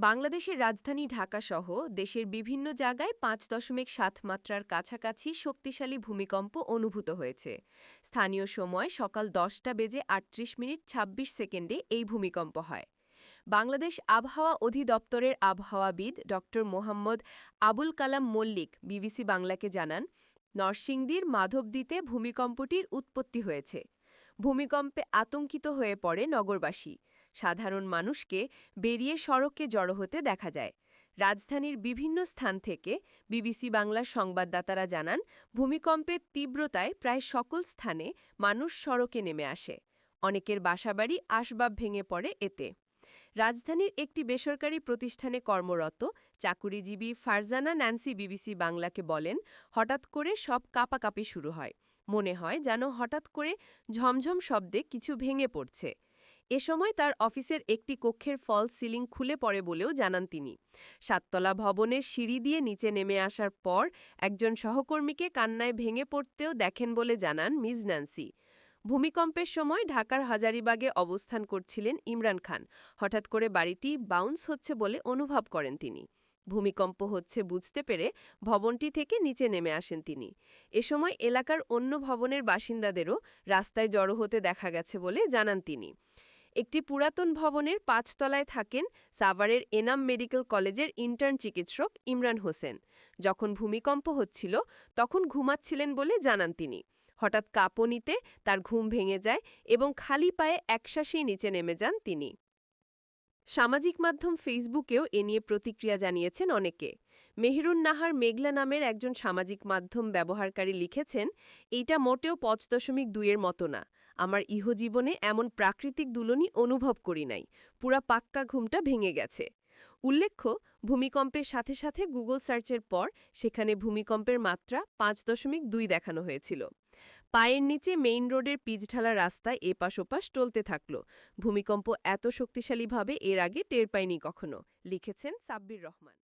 বাংলাদেশের রাজধানী ঢাকা ঢাকাসহ দেশের বিভিন্ন জায়গায় পাঁচ দশমিক সাত মাত্রার কাছাকাছি শক্তিশালী ভূমিকম্প অনুভূত হয়েছে। স্থানীয় সময় সকাল দশটা বেজে আটত্রিশ মিনিট ২৬ সেকেন্ডে এই ভূমিকম্প হয়। বাংলাদেশ আবহাওয়া অধিদপ্তরের আবহাওয়াবিদ ড মোহাম্মদ আবুল কালাম মল্লিক বিবিসি বাংলাকে জানান, নরসিংদীর মাধবদীতে ভূমিকম্পটির উৎপত্তি হয়েছে। ভূমিকম্পে আতঙ্কিত হয়ে পড়ে নগরবাসী। সাধারণ মানুষকে বেরিয়ে সড়কে জড়ো হতে দেখা যায়। রাজধানীর বিভিন্ন স্থান থেকে বিবিসি বাংলার সংবাদদাতারা জানান ভূমিকম্পের তীব্রতায় প্রায় সকল স্থানে মানুষ সড়কে নেমে আসে। অনেকের বাসাবাড়ি আসবাব ভেঙে পড়ে এতে। রাজধানীর একটি বেসরকারি প্রতিষ্ঠানে কর্মরত চাকুরিজীবী ফারজানা ন্যান্সি বিবিসি বাংলাকে বলেন, হঠাৎ করে সব কাপাকাপি শুরু হয়। মনে হয় যেন হঠাৎ করে ঝমঝম শব্দে কিছু ভেঙে পড়ছে। এ সময় তার অফিসের একটি কক্ষের ফল সিলিং খুলে পড়ে বলেও জানান তিনি। সাততলা ভবনের সিঁড়ি দিয়ে নিচে নেমে আসার পর একজন সহকর্মীকে কান্নায় ভেঙে পড়তেও দেখেন বলে জানান মিজ ন্যান্সি। ভূমিকম্পের সময় ঢাকার হাজারিবাগে অবস্থান করছিলেন ইমরান খান। হঠাৎ করে বাড়িটি বাউন্স হচ্ছে বলে অনুভব করেন তিনি। ভূমিকম্প হচ্ছে বুঝতে পেরে ভবনটি থেকে নিচে নেমে আসেন তিনি। এ সময় এলাকার অন্য ভবনের বাসিন্দাদেরও রাস্তায় জড়ো হতে দেখা গেছে বলে জানান তিনি। একটি পুরাতন ভবনের পাঁচতলায় থাকেন সাভারের এনাম মেডিকেল কলেজের ইন্টার্ন চিকিৎসক ইমরান হোসেন। যখন ভূমিকম্প হচ্ছিল, তখন ঘুমাচ্ছিলেন বলে জানান তিনি। হঠাৎ কাঁপনিতে তার ঘুম ভেঙে যায় এবং খালি পায়ে একশ্বাসেই নিচে নেমে যান তিনি। সামাজিক মাধ্যম ফেসবুকেও এ নিয়ে প্রতিক্রিয়া জানিয়েছেন অনেকে। মেহরুন নাহার মেঘলা নামের একজন সামাজিক মাধ্যম ব্যবহারকারী লিখেছেন, এইটা মোটেও পঁচ দশমিক দুইয়ের মতো না। আমার ইহজীবনে এমন প্রাকৃতিক দুলনি অনুভব করি নাই, পুরা পাক্কা ঘুমটা ভেঙে গেছে। উল্লেখ্য, ভূমিকম্পের সাথে সাথে গুগল সার্চের পর সেখানে ভূমিকম্পের মাত্রা পাঁচ দশমিক দুই দেখানো হয়েছিল। পায়ের নিচে মেইন রোডের পিচঢালা রাস্তায় এপাশ ওপাশ টলতে থাকল। ভূমিকম্প এত শক্তিশালীভাবে এর আগে টের পায়নি কখনো, লিখেছেন সাব্বির রহমান।